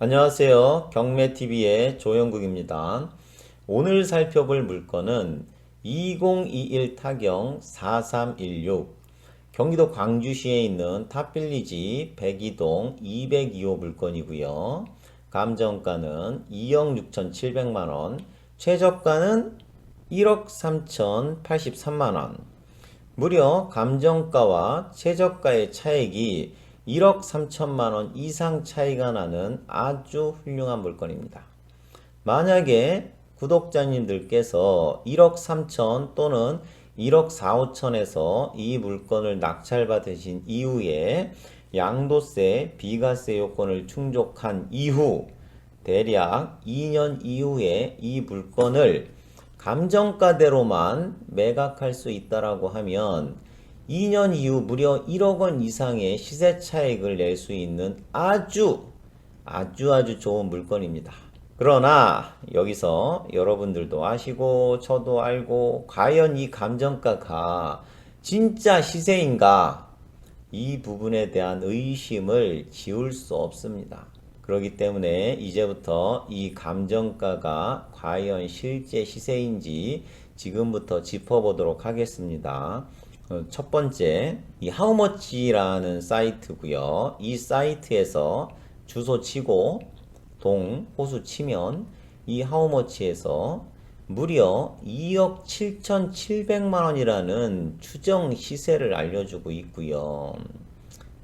안녕하세요. 경매TV의 조영국입니다. 오늘 살펴볼 물건은 2021 타경 4316 경기도 광주시에 있는 탑빌리지 102동 202호 물건이고요. 감정가는 2억 6,700만원, 최저가는 1억 3,083만원. 무려 감정가와 최저가의 차액이 1억 3천만 원 이상 차이가 나는 아주 훌륭한 물건입니다. 만약에 구독자님들께서 1억 3천 또는 1억 4, 5천에서 이 물건을 낙찰받으신 이후에 양도세, 비과세 요건을 충족한 이후 대략 2년 이후에 이 물건을 감정가대로만 매각할 수 있다라고 하면 2년 이후 무려 1억 원 이상의 시세 차익을 낼 수 있는 아주 아주 아주 좋은 물건입니다. 그러나 여기서 여러분들도 아시고 저도 알고 과연 이 감정가가 진짜 시세인가 이 부분에 대한 의심을 지울 수 없습니다. 그렇기 때문에 이제부터 이 감정가가 과연 실제 시세인지 지금부터 짚어보도록 하겠습니다. 어, 첫 번째, 이 하우머치라는 사이트고요. 이 사이트에서 주소 치고 동, 호수 치면 이 하우머치에서 무려 2억 7,700만 원이라는 추정 시세를 알려주고 있고요.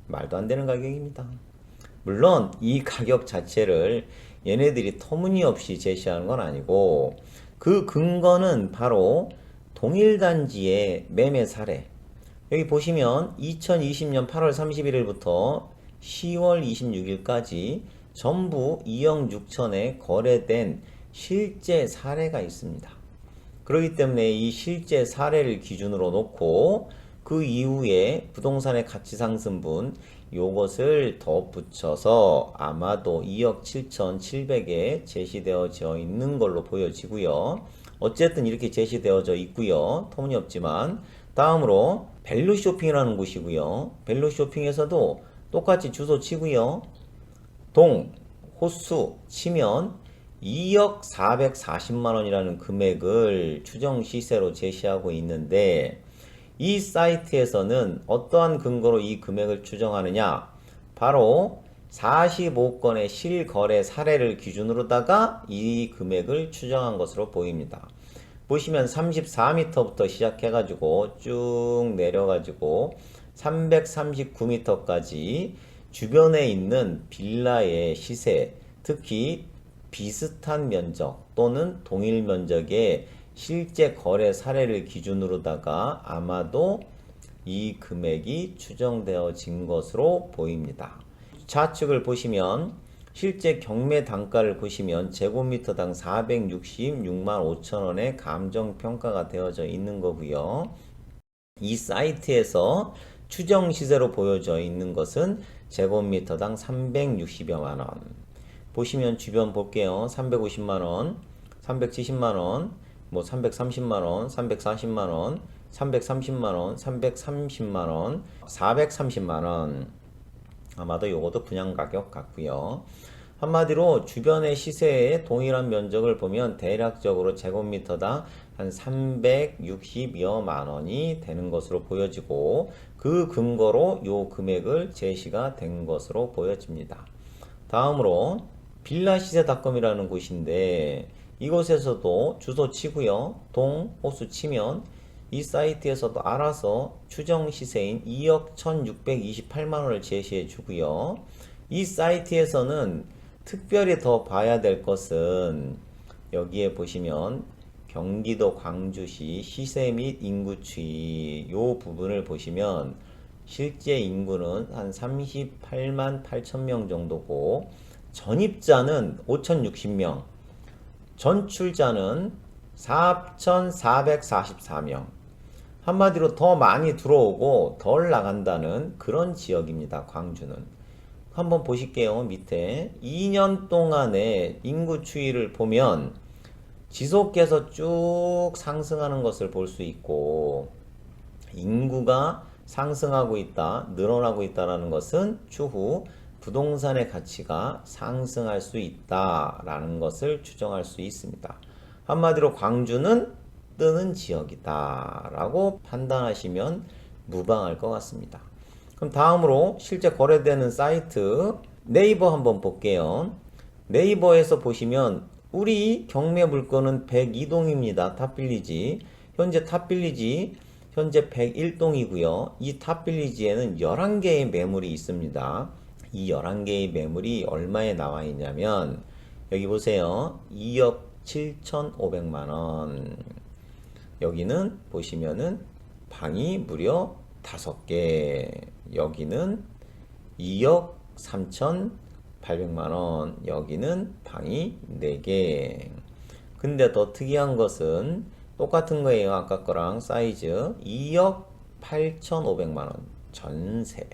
말도 안 되는 가격입니다. 물론 이 가격 자체를 얘네들이 터무니없이 제시하는 건 아니고 그 근거는 바로 동일 단지의 매매 사례. 여기 보시면 2020년 8월 31일부터 10월 26일까지 전부 2억 6천에 거래된 실제 사례가 있습니다. 그렇기 때문에 이 실제 사례를 기준으로 놓고 그 이후에 부동산의 가치 상승분 요것을 덧붙여서 아마도 2억 7,700에 제시되어져 있는 걸로 보여지고요. 어쨌든 이렇게 제시되어져 있고요. 터무니없지만 다음으로 밸류 쇼핑이라는 곳이고요. 밸류 쇼핑에서도 똑같이 주소 치고요. 동, 호수 치면 2억 440만 원이라는 금액을 추정 시세로 제시하고 있는데 이 사이트에서는 어떠한 근거로 이 금액을 추정하느냐? 바로 45건의 실거래 사례를 기준으로다가 이 금액을 추정한 것으로 보입니다. 보시면 34m부터 시작해가지고 쭉 내려가지고 339m까지 주변에 있는 빌라의 시세, 특히 비슷한 면적 또는 동일 면적의 실제 거래 사례를 기준으로다가 아마도 이 금액이 추정되어진 것으로 보입니다. 좌측을 보시면 실제 경매 단가를 보시면 제곱미터당 466만 5천 원의 감정 평가가 되어져 있는 거고요. 이 사이트에서 추정 시세로 보여져 있는 것은 제곱미터당 360여만 원. 보시면 주변 볼게요. 350만 원, 370만 원, 뭐 330만 원, 340만 원, 330만 원, 330만 원, 430만 원. 아마도 요것도 분양 가격 같고요. 한마디로 주변의 시세의 동일한 면적을 보면 대략적으로 제곱미터당 한 360여만 원이 되는 것으로 보여지고 그 근거로 요 금액을 제시가 된 것으로 보여집니다. 다음으로 빌라시세닷컴이라는 곳인데 이곳에서도 주소 치고요. 동, 호수 치면 이 사이트에서도 알아서 추정 시세인 2억 1628만 원을 제시해 주고요. 이 사이트에서는 특별히 더 봐야 될 것은 여기에 보시면 경기도 광주시 시세 및 인구 추이 요 부분을 보시면 실제 인구는 한 38만 8천 명 정도고 전입자는 5,060명, 전출자는 4,444명. 한마디로 더 많이 들어오고 덜 나간다는 그런 지역입니다. 광주는. 한번 보실게요. 밑에 2년 동안의 인구 추이를 보면 지속해서 쭉 상승하는 것을 볼 수 있고 인구가 상승하고 있다, 늘어나고 있다라는 것은 추후 부동산의 가치가 상승할 수 있다라는 것을 추정할 수 있습니다. 한마디로 광주는 뜨는 지역이다라고 판단하시면 무방할 것 같습니다. 그럼 다음으로 실제 거래되는 사이트 네이버 한번 볼게요. 네이버에서 보시면 우리 경매 물건은 102동입니다. 탑빌리지. 현재 탑빌리지 현재 101동이고요. 이 탑빌리지에는 11개의 매물이 있습니다. 이 11개의 매물이 얼마에 나와 있냐면 여기 보세요. 2억 7,500만 원. 여기는 보시면은 방이 무려 5개. 여기는 2억 3,800만 원. 여기는 방이 4개. 근데 더 특이한 것은 똑같은 거예요. 아까 거랑 사이즈 2억 8,500만 원 전세.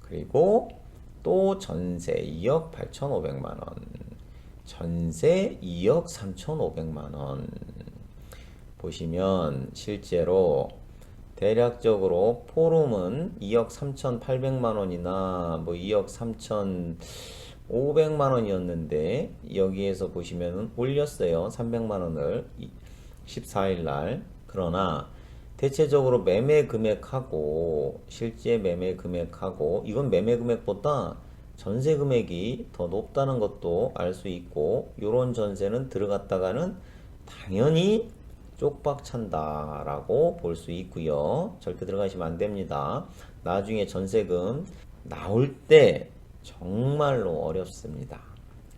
그리고 또 전세 2억 8,500만 원. 전세 2억 3,500만 원. 보시면 실제로 대략적으로 포rum은 2억 3,800만 원이나 뭐 2억 3,500만 원이었는데 여기에서 보시면은 올렸어요. 300만 원을 14일 날. 그러나 대체적으로 매매 금액하고 실제 매매 금액하고 이건 매매 금액보다 전세 금액이 더 높다는 것도 알 수 있고 요런 전세는 들어갔다가는 당연히 쪽박 찬다라고 볼 수 있고요. 절대 들어가시면 안 됩니다. 나중에 전세금 나올 때 정말로 어렵습니다.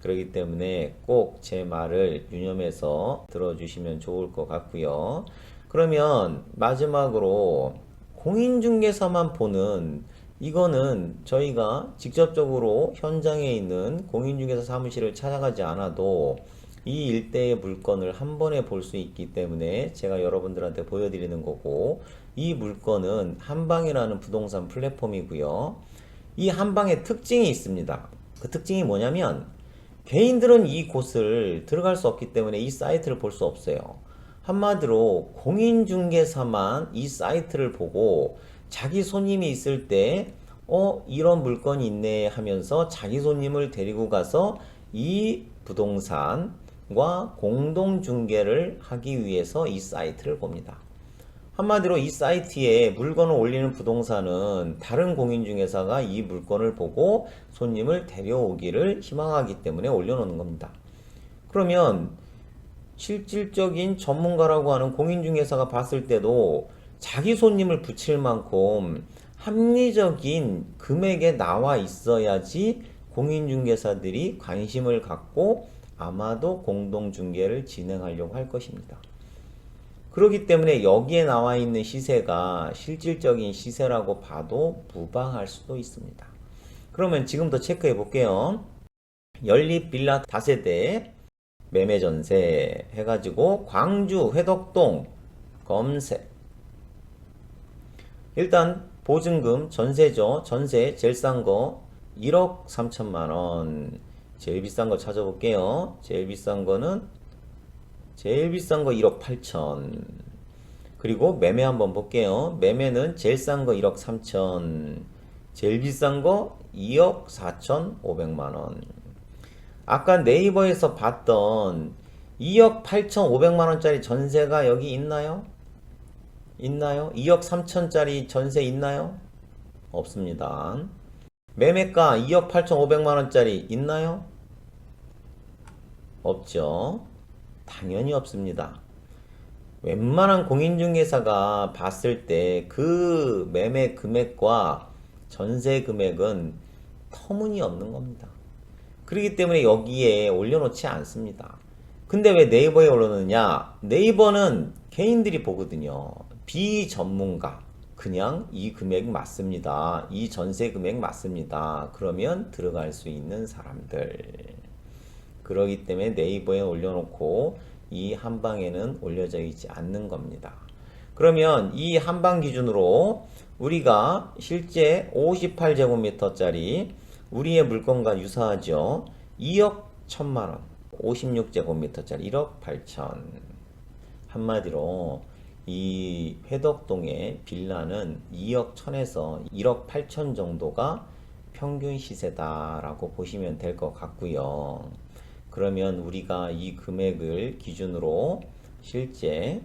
그렇기 때문에 꼭 제 말을 유념해서 들어주시면 좋을 것 같고요. 그러면 마지막으로 공인중개사만 보는 이거는 저희가 직접적으로 현장에 있는 공인중개사 사무실을 찾아가지 않아도 이 일대의 물건을 한 번에 볼 수 있기 때문에 제가 여러분들한테 보여드리는 거고 이 물건은 한방이라는 부동산 플랫폼이고요. 이 한방의 특징이 있습니다. 그 특징이 뭐냐면 개인들은 이 곳을 들어갈 수 없기 때문에 이 사이트를 볼 수 없어요. 한마디로 공인중개사만 이 사이트를 보고 자기 손님이 있을 때, 어, 이런 물건이 있네 하면서 자기 손님을 데리고 가서 이 부동산 과 공동 중개를 하기 위해서 이 사이트를 봅니다. 한마디로 이 사이트에 물건을 올리는 부동산은 다른 공인중개사가 이 물건을 보고 손님을 데려오기를 희망하기 때문에 올려놓는 겁니다. 그러면 실질적인 전문가라고 하는 공인중개사가 봤을 때도 자기 손님을 붙일 만큼 합리적인 금액에 나와 있어야지 공인중개사들이 관심을 갖고 아마도 공동 중개를 진행하려고 할 것입니다. 그렇기 때문에 여기에 나와 있는 시세가 실질적인 시세라고 봐도 무방할 수도 있습니다. 그러면 지금부터 체크해 볼게요. 연립 빌라 다세대 매매 전세 해가지고 광주 회덕동 검색 일단 보증금 전세죠. 전세 제일 싼 거 1억 3천만 원. 제일 비싼 거 찾아볼게요. 제일 비싼 거는 제일 비싼 거 1억 8천. 그리고 매매 한번 볼게요. 매매는 제일 싼 거 1억 3천. 제일 비싼 거 2억 4천 5백만 원. 아까 네이버에서 봤던 2억 8천 5백만 원짜리 전세가 여기 있나요? 있나요? 2억 3천짜리 전세 있나요? 없습니다. 매매가 2억 8천 5백만 원짜리 있나요? 없죠. 당연히 없습니다. 웬만한 공인중개사가 봤을 때 그 매매 금액과 전세 금액은 터무니없는 겁니다. 그렇기 때문에 여기에 올려놓지 않습니다. 근데 왜 네이버에 올려놓느냐? 네이버는 개인들이 보거든요. 비전문가. 그냥 이 금액 맞습니다. 이 전세 금액 맞습니다. 그러면 들어갈 수 있는 사람들. 그러기 때문에 네이버에 올려놓고 이 한방에는 올려져 있지 않는 겁니다. 그러면 이 한방 기준으로 우리가 실제 58제곱미터짜리 우리의 물건과 유사하죠. 2억 1천만 원. 56제곱미터짜리 1억 8천. 한마디로 이 회덕동의 빌라는 2억 1천에서 1억 8천 정도가 평균 시세다라고 보시면 될 것 같고요. 그러면 우리가 이 금액을 기준으로 실제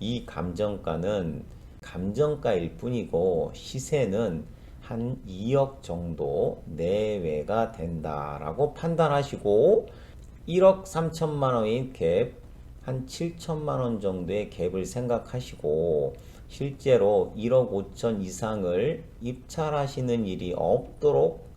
이 감정가는 감정가일 뿐이고 시세는 한 2억 정도 내외가 된다라고 판단하시고 1억 3천만 원인 갭, 한 7천만 원 정도의 갭을 생각하시고 실제로 1억 5천 이상을 입찰하시는 일이 없도록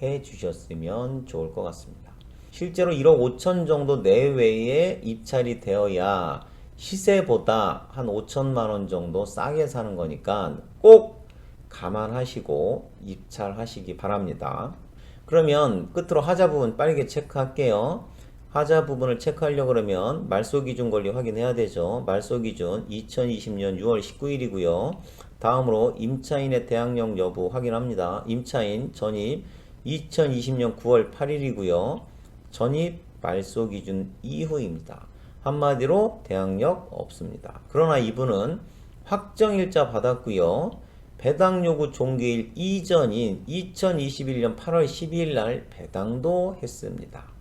해 주셨으면 좋을 것 같습니다. 실제로 1억 5천 정도 내외에 입찰이 되어야 시세보다 한 5천만 원 정도 싸게 사는 거니까 꼭 감안하시고 입찰하시기 바랍니다. 그러면 끝으로 하자 부분 빠르게 체크할게요. 하자 부분을 체크하려고 그러면 말소 기준 권리 확인해야 되죠. 말소 기준 2020년 6월 19일이고요. 다음으로 임차인의 대항력 여부 확인합니다. 임차인 전입 2020년 9월 8일이고요. 전입 말소 기준 이후입니다. 한마디로 대항력 없습니다. 그러나 이분은 확정일자 받았고요. 배당 요구 종료일 이전인 2021년 8월 12일 날 배당도 했습니다.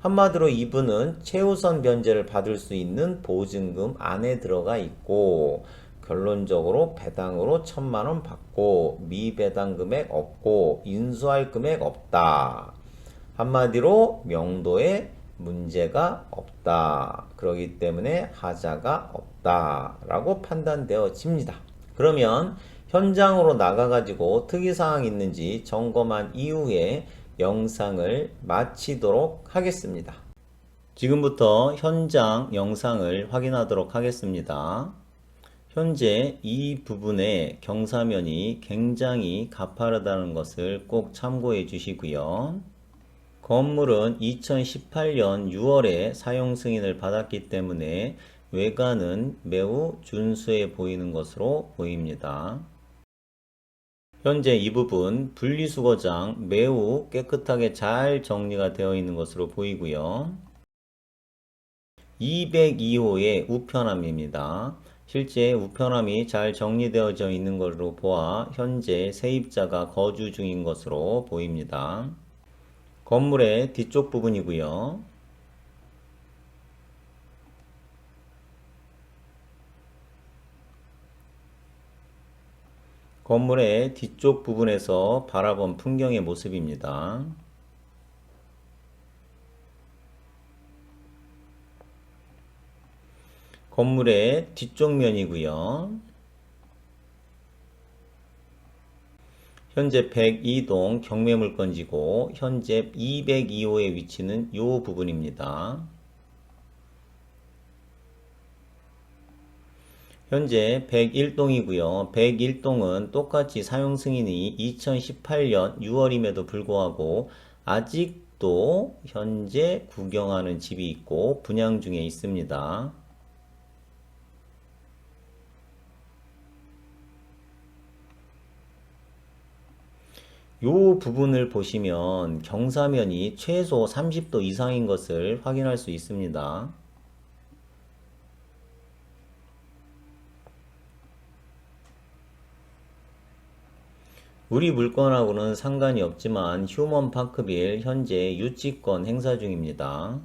한마디로 이분은 최우선 변제를 받을 수 있는 보증금 안에 들어가 있고 결론적으로 배당으로 천만 원 받고 미배당 금액 없고 인수할 금액 없다. 한마디로 명도에 문제가 없다. 그러기 때문에 하자가 없다 라고 판단되어집니다. 그러면 현장으로 나가가지고 특이사항 있는지 점검한 이후에 영상을 마치도록 하겠습니다. 지금부터 현장 영상을 확인하도록 하겠습니다. 현재 이 부분의 경사면이 굉장히 가파르다는 것을 꼭 참고해 주시고요. 건물은 2018년 6월에 사용 승인을 받았기 때문에 외관은 매우 준수해 보이는 것으로 보입니다. 현재 이 부분 분리수거장 매우 깨끗하게 잘 정리가 되어 있는 것으로 보이고요. 202호의 우편함입니다. 실제 우편함이 잘 정리되어져 있는 것으로 보아 현재 세입자가 거주 중인 것으로 보입니다. 건물의 뒤쪽 부분이고요. 건물의 뒤쪽 부분에서 바라본 풍경의 모습입니다. 건물의 뒤쪽 면이고요. 현재 102동 경매물건지고 현재 202호의 위치는 이 부분입니다. 현재 101동이고요. 101동은 똑같이 사용 승인이 2018년 6월임에도 불구하고 아직도 현재 구경하는 집이 있고 분양 중에 있습니다. 요 부분을 보시면 경사면이 최소 30도 이상인 것을 확인할 수 있습니다. 우리 물건하고는 상관이 없지만 휴먼 파크빌 현재 유치권 행사 중입니다.